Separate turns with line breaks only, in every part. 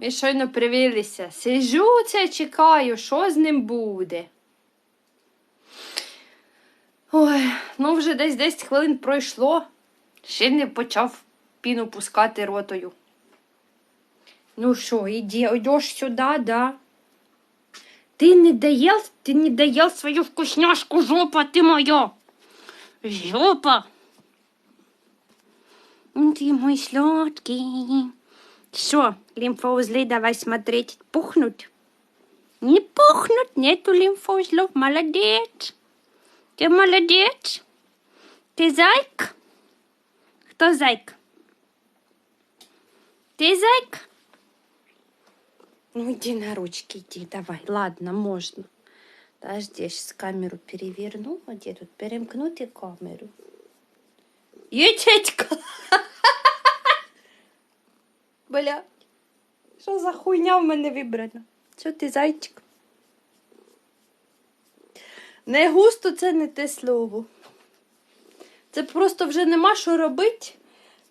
Ми щойно привілися. Сижу це, чекаю, що з ним буде. Ой, ну вже десь 10 хвилин пройшло. Ще не почав піну пускати ротою. Ну що, іди, йдеш сюди, да? Ты не доел, ты не доел свою вкусняшку, жопа ты моя. Жопа. М, Ты мой сладкий. Что, лимфоузлы давай смотреть. Пухнут? Не пухнут, нету лимфоузлов. Молодец. Ты молодец. Ты зайка? Кто зайка? Ты зайка? Ну, иди на ручки, иди, давай. Ладно, можно. Подожди, я сейчас камеру переверну. А где тут перемкнути камеру? Єтечка! Бля, що за хуйня в мене вибрана? Що ти зайчик? Не густо це не те слово. Це просто вже нема що робити.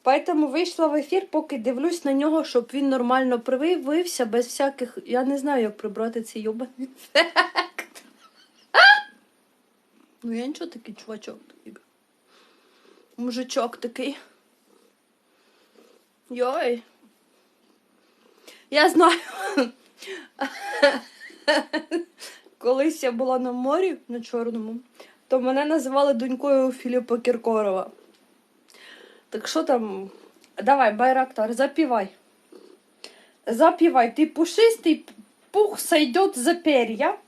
Поэтому вийшла в ефір, поки дивлюсь на нього, щоб він нормально привився, без всяких. Я не знаю, як прибрати цей йобаний ефект. Ну, я нічого такий чувачок такий. Мужичок такий. Йой. Я знаю. Колись я була на морі на Чорному, то мене називали донькою Філіпа Кіркорова. Так що там? Давай, Байрактар, запівай. Запівай. Ты пушистый, пух сойдет за перья.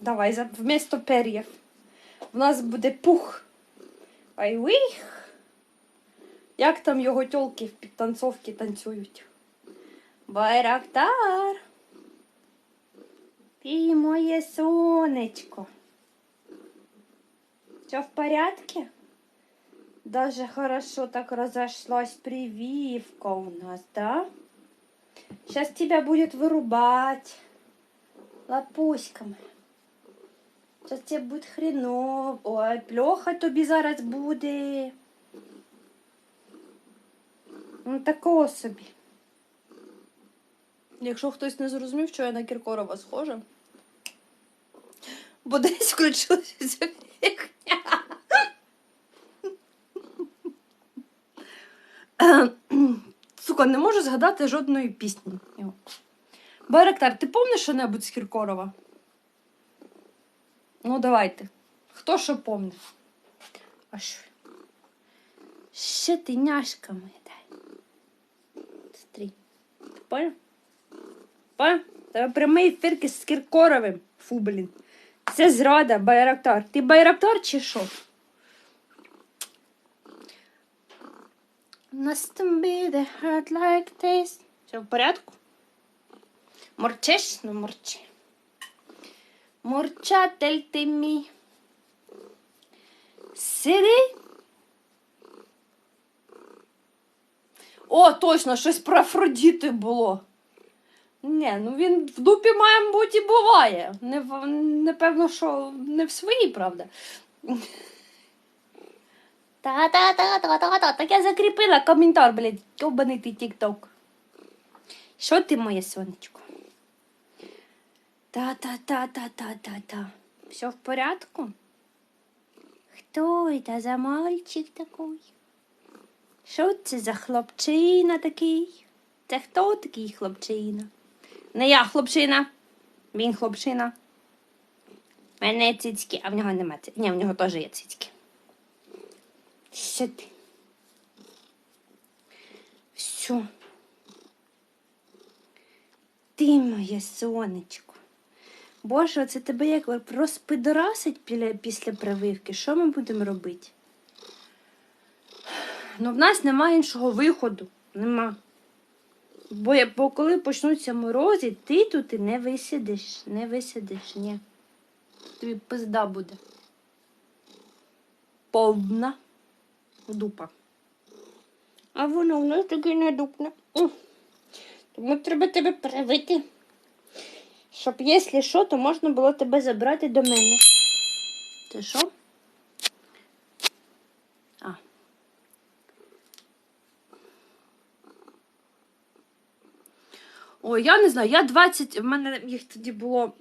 Давай, за, вместо перьев. У нас буде пух. Ай вих. Як там його тьолки в підтанцовці танцюють? Байрактар. Ты моє сонечко. Все в порядке? Даже хорошо так разошлась прививка у нас, да? Сейчас тебя будет вырубать лапуськами. Сейчас тебе будет хреново. Ой, плохо тобі зараз буде. Ну, такого собі. Якщо хтось не зрозумів, що я на Кіркорова схожа, бо десь включилася ця фігня. Сука, не можу згадати жодної пісні. Байрактар, ти помниш що-небудь з Кіркорова? Ну, давайте. Хто що помне? А що? Ще ти няшка моя, дай. Стрій. Ти понял? Понял? Тебе прямий ефірки з Кіркоровим. Фу, блін. Це зрада, Байрактар. Ти Байрактар чи що? Must be the heart like this. Все в порядку? Морчиш? Ну морчи. Мурчатель ти мій. Сиди. О, точно, щось про Афродіти було. Ні, ну він в дупі, має бути, і буває. Не, в- Непевно, що не в своїй, правда. Та-та-та-та-та-та. Так я закріпила коментар, блядь, йобаний ти тік-ток. Що ти, моє сонечко? Та-та-та-та-та-та-та. Все в порядку? Хто это за мальчик такой? Що це за хлопчина такий? Це хто такий хлопчина? Не я хлопчина. Він хлопчина. У мене цицьки, а в нього нема цицьки. Ні, в нього теж є цицьки. Що ти? Все. Ти моє сонечко. Боже, це тебе як розпидорасить після прививки. Що ми будемо робити? Ну, в нас немає іншого виходу. Нема. Бо, бо коли почнуться морози, ти тут і не висидиш. Не висидиш, ні. Тобі пизда буде. Повна дупа. А воно в нас таки не дупне. Тому треба тебе привити. Щоб, якщо що, то можна було тебе забрати до мене. Це що? А. Ой, я не знаю, я 20, в мене їх тоді було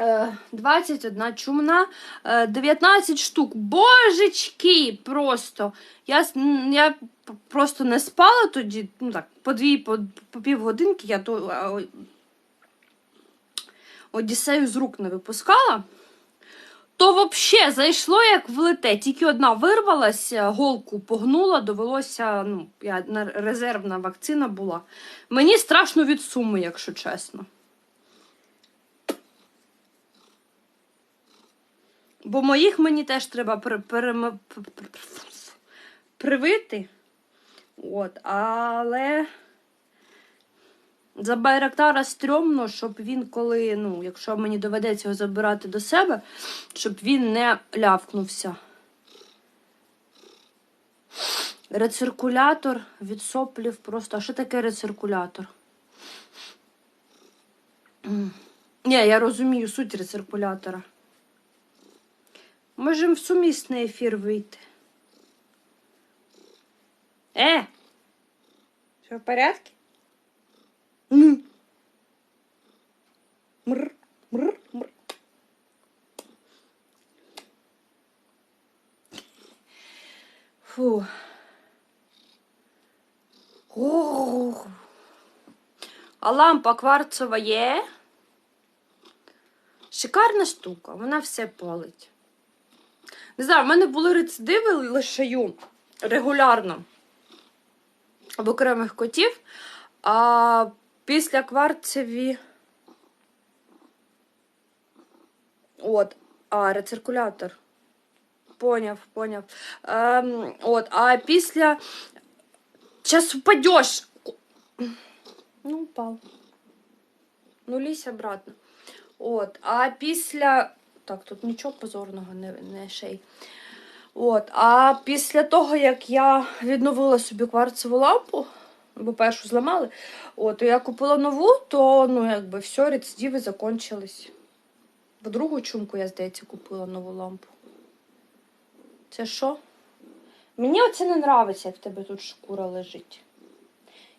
е, 21 чумна, е, 19 штук. Божечки! Просто. Я, я просто не спала тоді, ну так, по дві, по, по півгодинки я то, а, Одіссею з рук не випускала. То взагалі зайшло як влете. Тільки одна вирвалася, голку погнула, довелося, ну, я на резервна вакцина була. Мені страшно від суми, якщо чесно. Бо моїх мені теж треба при, перем- п- п- привити. От, але за Байрактара стрьомно, щоб він коли, ну, якщо мені доведеться його забирати до себе, щоб він не лявкнувся. Рециркулятор від соплів просто. А що таке рециркулятор? Ні, я розумію суть рециркулятора. Можемо в сумісний ефір вийти. Е! Все в порядке? Мр, мр, мр. Фу. Ох. А лампа кварцова є. Шикарна штука, вона все палить. Не знаю, в мене були рецидиви лишаю регулярно в окремих котів, а після кварцеві. От, а, рециркулятор. Поняв, поняв. Ем, от, а після. Сейчас упадешь. Ну, упав. Ну, лізь обратно. От, а після. Так, тут нічого позорного не, не шей. От, а після того, як я відновила собі кварцеву лампу, бо першу зламали, от, і я купила нову, то ну, якби все, рецидиви закончились. В другу чумку, я, здається, купила нову лампу. Це що? Мені оце не нравиться, як в тебе тут шкура лежить.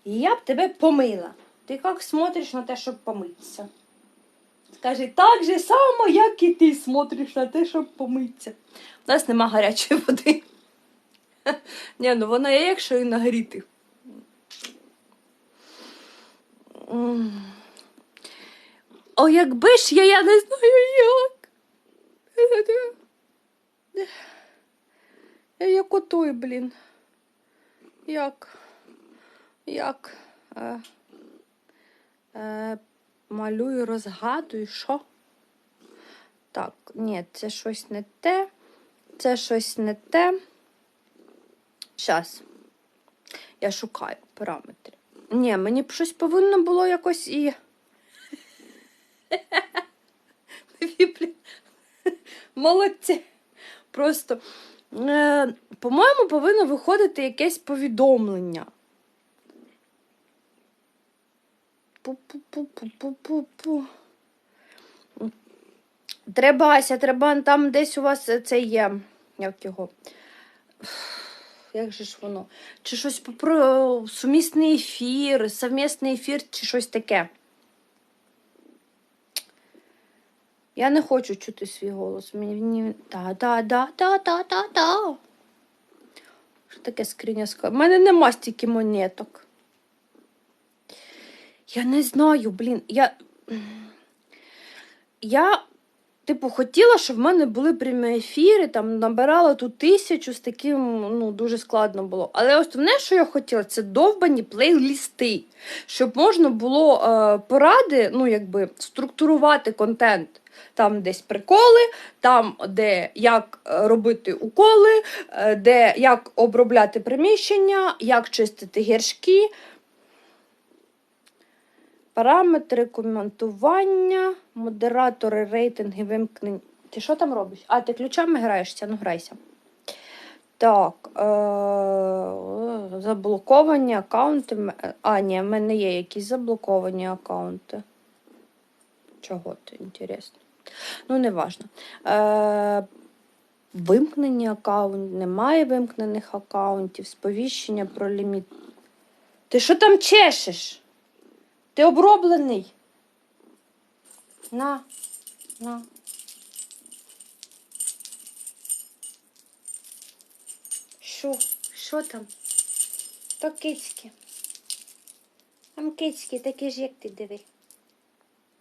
І я б тебе помила. Ти як смотриш на те, щоб помитися? Скажи, так же само, як і ти смотриш на те, щоб помитися. У нас нема гарячої води. Ні, ну вона є, якщо і нагріти. М. О, якби ж я, я не знаю як. Я як отой, блін. Як? Як? Е, е, малюю, розгадую, що? Так, ні, це щось не те. Це щось не те. Щас. Я шукаю параметри. Ні, мені б щось повинно було якось і. Молодці. Просто, е, по-моєму, повинно виходити якесь повідомлення. Пу-пу-пу-пу-пу-пу-пу. Треба, Ася, треба там десь у вас це є. Як його? Як же ж воно? Чи щось про сумісний ефір, совмісний ефір, чи щось таке. Я не хочу чути свій голос. Мені та та та та та та та Що таке скриня У мене нема стільки монеток. Я не знаю, блін. Я. Я, типу, хотіла, щоб в мене були прямі ефіри, там набирала ту тисячу з таким, ну, дуже складно було. Але основне, що я хотіла, це довбані плейлісти, щоб можна було е, поради, ну, якби, структурувати контент. Там десь приколи, там, де як робити уколи, е, де як обробляти приміщення, як чистити гіршки. Параметри коментування, модератори, рейтинги, вимкнення. Ти що там робиш? А, ти ключами граєшся? Ну, грайся. Так. Е- заблоковані аккаунти. А, ні, в мене є якісь заблоковані аккаунти. Чого це інтересно? Ну, не важно. Е- вимкнені аккаунти, немає вимкнених аккаунтів, сповіщення про ліміт. Ти що там чешеш? Ти оброблений. На, на. Що? Що там? То кицьки. Там кицьки такі ж, як ти диви.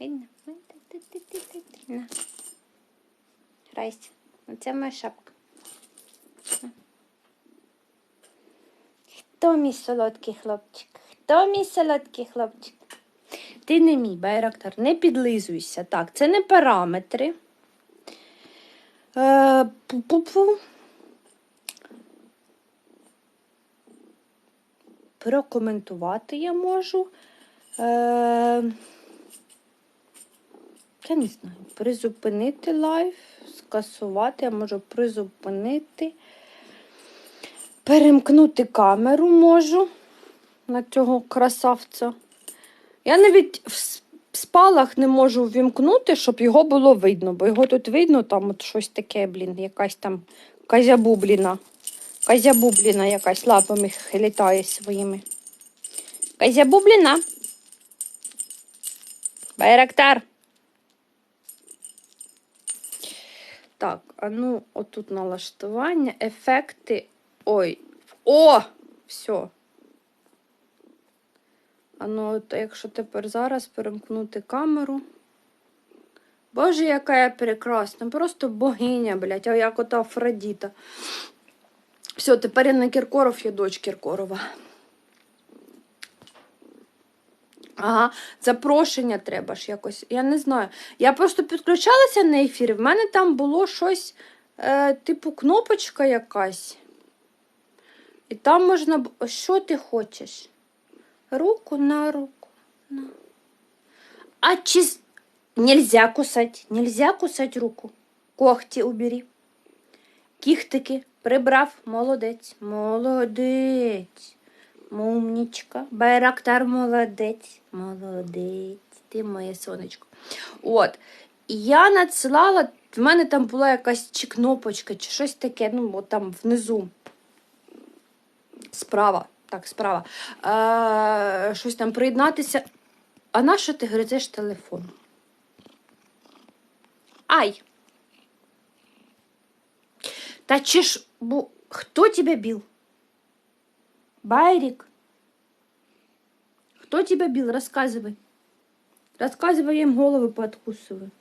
Видно? На. Грайся. Оце моя шапка. Хто мій солодкий хлопчик? Хто мій солодкий хлопчик? Ти не мій байрактар, не підлизуйся. Так, це не параметри. Е. Прокоментувати я можу. Е, я не знаю. Призупинити лайф, скасувати, я можу призупинити. Перемкнути камеру можу на цього красавця. Я навіть в спалах не можу ввімкнути, щоб його було видно, бо його тут видно, там от щось таке, блін, якась там казябубліна. Казябубліна якась лапами літає своїми. Казябубліна. Байрактар. Так, а ну, отут налаштування, ефекти. Ой. О! Все. А ну, от якщо тепер зараз перемкнути камеру. Боже, яка я прекрасна. Просто богиня, блядь, а як ота Афродіта. Все, тепер я на Кіркоров, я дочь Кіркорова. Ага, запрошення треба ж якось. Я не знаю. Я просто підключалася на ефір, в мене там було щось, е, типу, кнопочка якась. І там можна. Що ти хочеш? Руку на руку. На. А чи... Нельзя кусать. Нельзя кусать руку. Когті убери. Кіхтики прибрав. Молодець. Молодець. Мумнічка. Байрактар молодець. Молодець. Ти моє сонечко. От. Я надсилала, в мене там була якась чи кнопочка, чи щось таке, ну, от там внизу. Справа. Так, справа. Е, щось там приєднатися. А на що ти гризеш телефон? Ай! Та чи ж, бо хто тебе бил? Байрик? Кто тебя бил? Рассказывай. Рассказывай, я їм голови пооткусываю.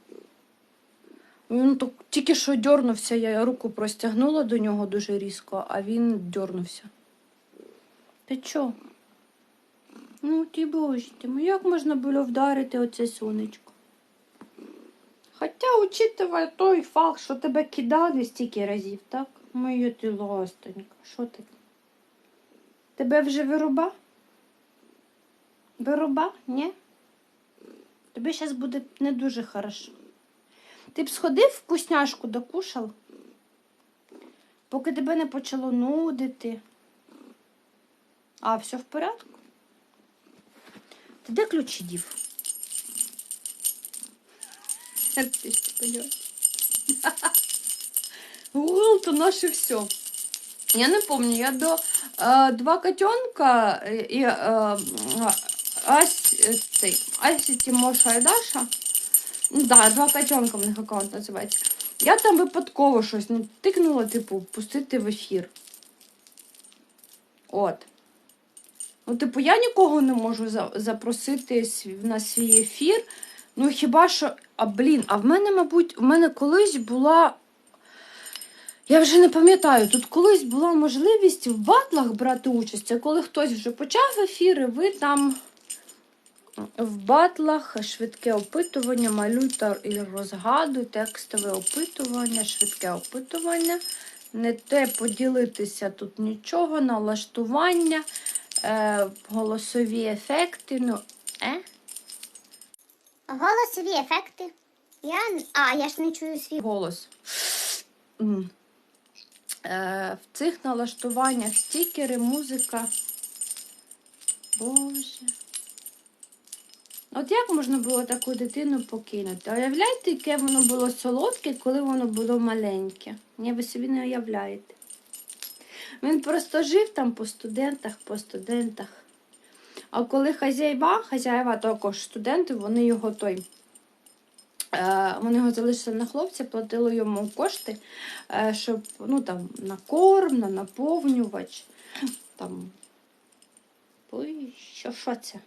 Він так тільки що дьорнувся, я руку простягнула до нього дуже різко, а він дьорнувся. Ти чо? Ну, ті боже мой, як можна було вдарити оце сонечко? Хоча, учитывая той факт, що тебе кидали стільки разів, так? Моя ти ластонька, що ти? Тебе вже вируба? Вируба? Ні? Тобі зараз буде не дуже хорошо. Ти б сходив вкусняшку докушав, поки тебе не почало нудити. А, все в порядку? Ти де ключі дів? Як ти ж поняла? Гугл, то наше все. Я не помню, я до э, два котенка э, и э, Ась, э, цей, Асі, Тимоша і Даша. Ну, да, два котенка в них аккаунт називається. Я там випадково щось ну, тикнула, типу, пустити в ефір. От. Ну, типу, я нікого не можу за- запросити на свій ефір. Ну, хіба що. А блін, а в мене, мабуть, в мене колись була. Я вже не пам'ятаю, тут колись була можливість в батлах брати участь. Це коли хтось вже почав ефір, і ви там в батлах швидке опитування, малюйте і розгадуй, текстове опитування, швидке опитування. Не те поділитися тут нічого, налаштування, е, голосові ефекти. Ну, е?
Голосові ефекти. Я... А, я ж не чую свій.
голос. М. Е, в цих налаштуваннях стікери, музика. Боже. От як можна було таку дитину покинути? Уявляєте, яке воно було солодке, коли воно було маленьке? Ні, ви собі не уявляєте. Він просто жив там по студентах, по студентах. А коли хазяєва, хазяєва також студенти, вони його той. е, Вони його залишили на хлопця, платили йому кошти, е, щоб ну, там, на корм, на наповнювач. Там. Ой, що, що це?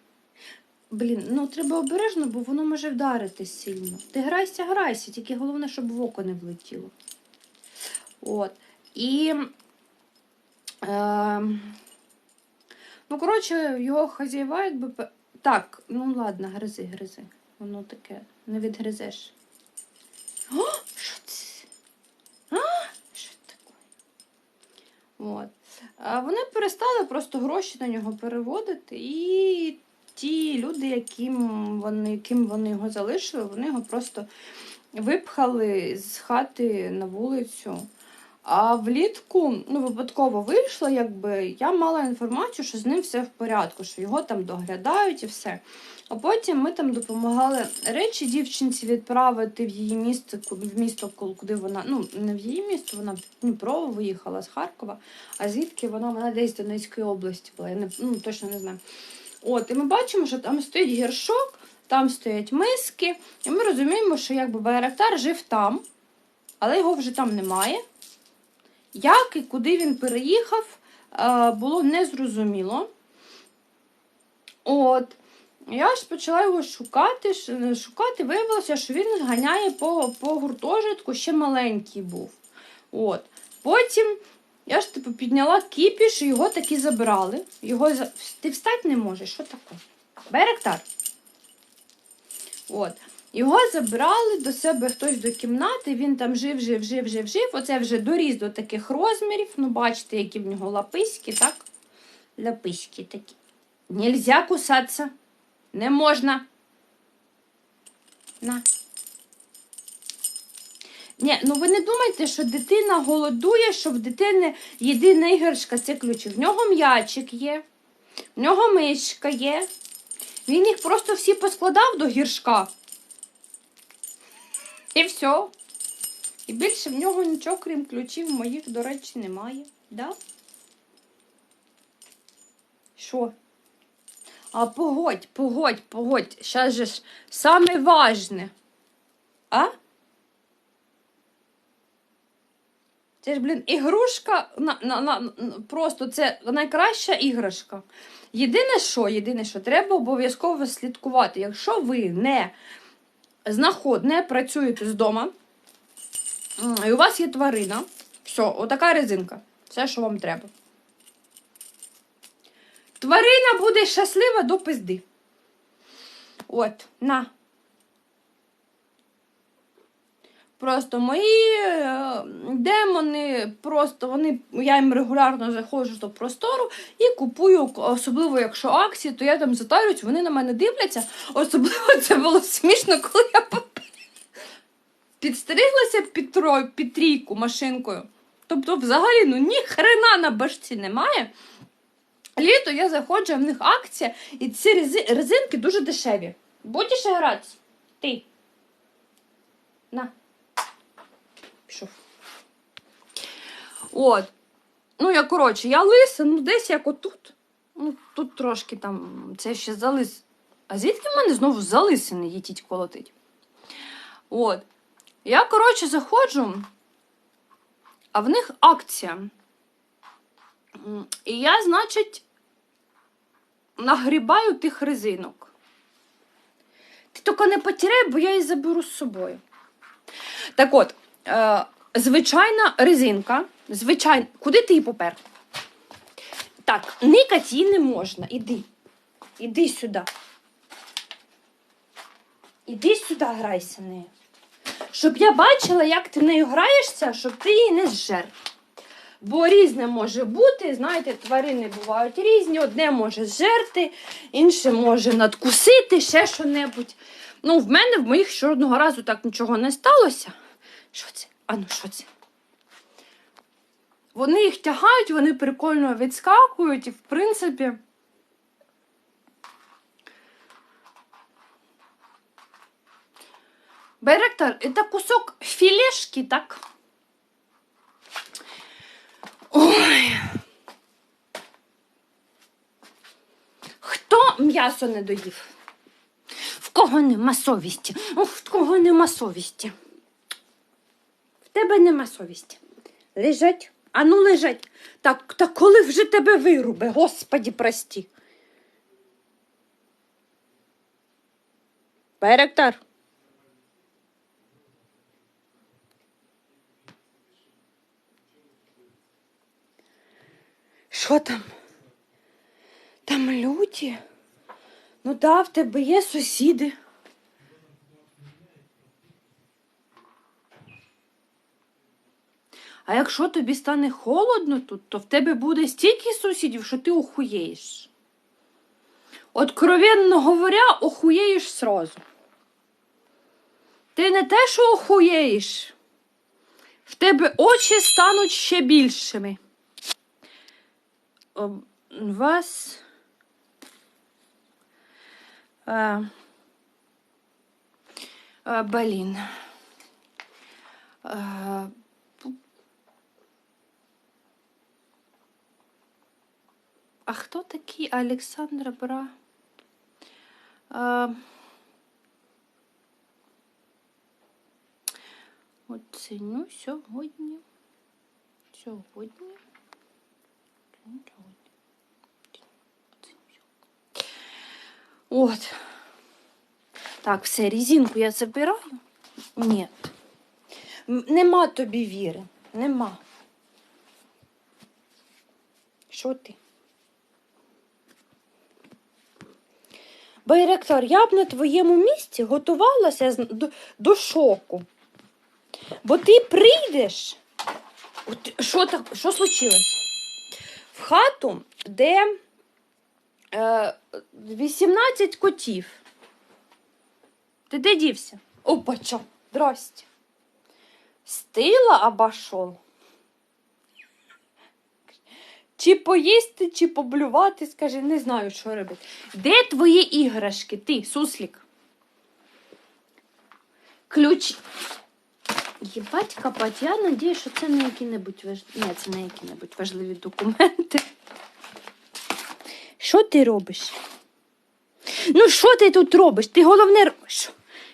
Блін, ну треба обережно, бо воно може вдарити сильно. Ти грайся, грайся, тільки головне, щоб в око не влетіло. От. І. Е, ну, коротше, його хазяєва, якби. Так, ну ладно, гризи, гризи. Воно таке, не відгризеш. О, що це? А, що таке? От. А вони перестали просто гроші на нього переводити, і ті люди, яким вони, яким вони його залишили, вони його просто випхали з хати на вулицю. А влітку ну, випадково вийшло, якби я мала інформацію, що з ним все в порядку, що його там доглядають і все. А потім ми там допомагали речі дівчинці відправити в її ку- в місто, ку- куди вона, ну не в її місто, вона в Дніпро виїхала з Харкова, а звідки вона, вона десь з Донецької області була, я не, ну, точно не знаю. От, і ми бачимо, що там стоїть гіршок, там стоять миски, і ми розуміємо, що якби Байрактар жив там, але його вже там немає. Як і куди він переїхав, е, було незрозуміло. От. Я ж почала його шукати, шукати, виявилося, що він ганяє по, по гуртожитку, ще маленький був. От. Потім я ж типу підняла кіпіш, і його таки забрали. Його. Ти встати не можеш, що таке? Беректар. От. Його забрали до себе хтось до кімнати, він там жив, жив, жив, жив, жив. Оце вже доріс до таких розмірів. Ну, бачите, які в нього лаписьки, так? Лаписьки такі. Нельзя кусатися. Не можна. На. Ні, ну ви не думайте, що дитина голодує, що в дитини єдина іграшка це ключі. В нього м'ячик є, в нього мишка є. Він їх просто всі поскладав до гіршка. І все. І більше в нього нічого, крім ключів, моїх, до речі, немає. Да? Що? А погодь, погодь, погодь. Же ж саме важне. А? Це ж, блін, ігрушка на, на, на- просто це найкраща іграшка. Єдине, що, єдине, що треба обов'язково слідкувати. Якщо ви не знаход, не працюєте з дома, і у вас є тварина, все, отака резинка. Все, що вам треба. Тварина буде щаслива до пизди. От, на. Просто мої е, демони, просто вони, я їм регулярно заходжу до простору і купую, особливо якщо акції, то я там затарююсь, вони на мене дивляться. Особливо це було смішно, коли я підстриглася під, трой, під трійку машинкою. Тобто, взагалі, ну ні хрена на башці немає. Літо я заходжу, в них акція, і ці резинки дуже дешеві. Будеш гратися? Ти. На. Пішов. От. Ну, я, коротше, я лиса, ну десь як отут. Ну, тут трошки там, це ще залис. А звідки в мене знову залисини їтіть колотить? От. Я, коротше, заходжу, а в них акція. І я, значить, нагрібаю тих резинок. Ти тільки не потеряй, бо я її заберу з собою. Так от, е, звичайна резинка. Звичайна. Куди ти її попер? Так, никать її не можна. Іди. Іди сюди. Іди сюди, грайся нею. Щоб я бачила, як ти нею граєшся, щоб ти її не зжер. Бо різне може бути, знаєте, тварини бувають різні, одне може зжерти, інше може надкусити, ще що-небудь. Ну, в мене в моїх ще одного разу так нічого не сталося. Що це? А ну що це? Вони їх тягають, вони прикольно відскакують, і в принципі. Беректор, це кусок філешки, так? Ой. Хто м'ясо не доїв. В кого нема совісті? В кого нема совісті. Тебе нема совісті. Лежать. А ну лежать. Так, так коли вже тебе вируби, господі прості. Байрактар. Що там? Там люди? Ну да, в тебе є сусіди. А якщо тобі стане холодно тут, то в тебе буде стільки сусідів, що ти охуєєш. Откровенно говоря, охуєєш сразу. Ти не те, що охуєєш, в тебе очі стануть ще більшими. Об- Вас. Е, е, блін. Е, А хто такий Олександр Бра? А... Оціню сьогодні. Сьогодні. От. Так, все, резинку я забираю. Ні. Нема тобі віри. Нема. Що ти? Байректор, я б на твоєму місці готувалася до, шоку. Бо ти прийдеш. От Що, так, що случилось? В хату, де е, 18 котів. Ти де дівся? Опача, здрасте. Стила обошел. Чи поїсти, чи поблювати, скажи, не знаю, що робити. Де твої іграшки, ти, суслік? Ключ. Єбать, капать, я надію, що це не які-небудь важ... Ні, це не які-небудь важливі документи. Що ти робиш? Ну, що ти тут робиш? Ти головне робиш.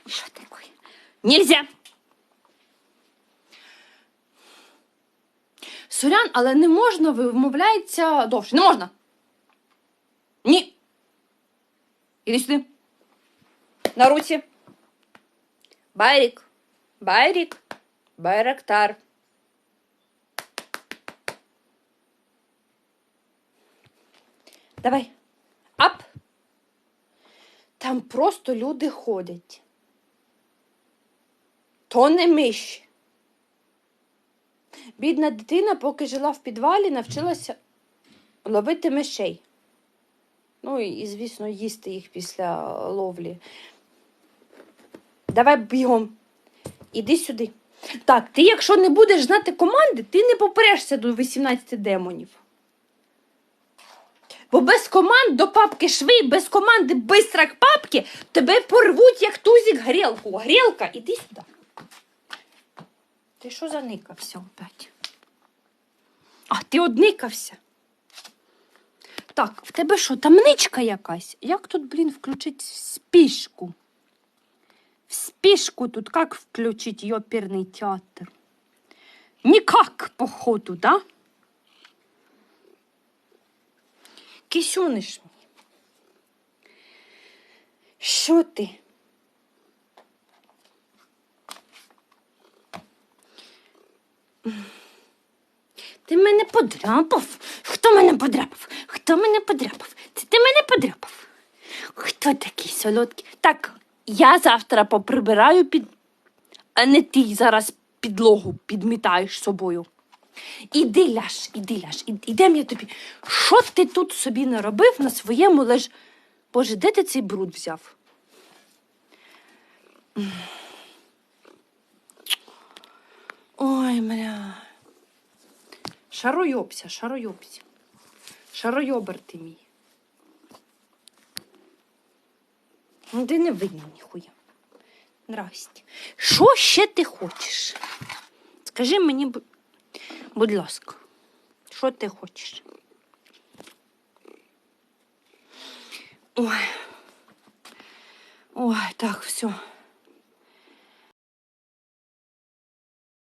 Що таке? Нельзя. Сорян, але не можна, вимовляється довше. Не можна. Ні. Іди сюди. На руці. Байрік. Байрік. Байрактар. Давай. Ап. Там просто люди ходять. То не миші. Бідна дитина, поки жила в підвалі, навчилася ловити мишей. Ну і, звісно, їсти їх після ловлі. Давай бігом. Іди сюди. Так, ти, якщо не будеш знати команди, ти не поперешся до 18 демонів. Бо без команд до папки шви, без команди бистрак папки, тебе порвуть, як тузик грілку. Грілка, іди сюди. Ти що заникався опять? А, ти одникався. Так, в тебе що, тамничка якась? Як тут, блін, включить спішку? В спішку тут як включить йоперний театр? Никак, походу, да? Кисюниш мені. Що ти? Ти мене подряпав. Хто мене подряпав? Хто мене подряпав? Це ти мене подряпав. Хто такий солодкий? Так, я завтра поприбираю під. А не ти зараз підлогу підмітаєш собою. Іди ляж, іди ляж, ідем я тобі. Що ти тут собі наробив на своєму леж. Боже, де ти цей бруд взяв? Ой, бля. Шаройобся, шаройобся. Шаройобер ти мій. Ну, ти не видно ніхуя. Здрасте. Що ще ти хочеш? Скажи мені, будь ласка, що ти хочеш? Ой. Ой, так, все.